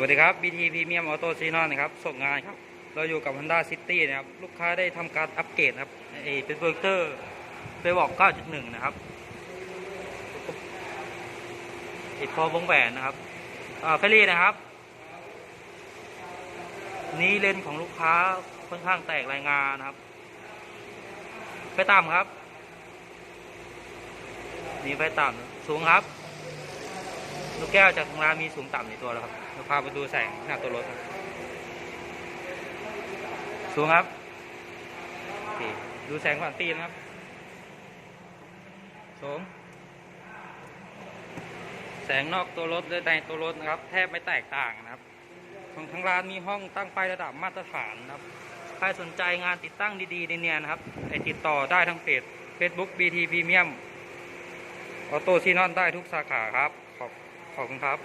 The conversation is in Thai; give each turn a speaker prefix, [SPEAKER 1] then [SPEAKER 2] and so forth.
[SPEAKER 1] วัสดีครับ BT Premium Auto s e n o n นะครับ ส่งงานครับ เราอยู่กับ Honda City นะครับ ลูกค้าได้ทำการอัปเกรดครับเอเป็นโปรเตอร์ไปบอก 9.1 นะครับติดพอวงแหวนนะครับเฟรี่นะครับ นี้เลนของลูกค้าค่อนข้างแตกรายงานนะครับ ไปต่ำครับ นี่ไปต่ำสูงครับ ลูกแก้วจากทางร้านมีสูงต่ำในตัวแล้วครับเราพาไปดูแสงหน้าตัวรถสูงครับดูแสงผ่านตีนครับสูงแสงนอกตัวรถและในตัวรถนะครับ แทบไม่แตกต่างนะครับของทางร้านมีห้องตั้งไฟระดับมาตรฐานนะครับใครสนใจงานติดตั้งดีๆเนี่ยนะครับไปติดต่อได้ทั้งเพจ Facebook BT Premium ออโต้ซีนอนได้ทุกสาขาครับขอบ ขอบคุณครับ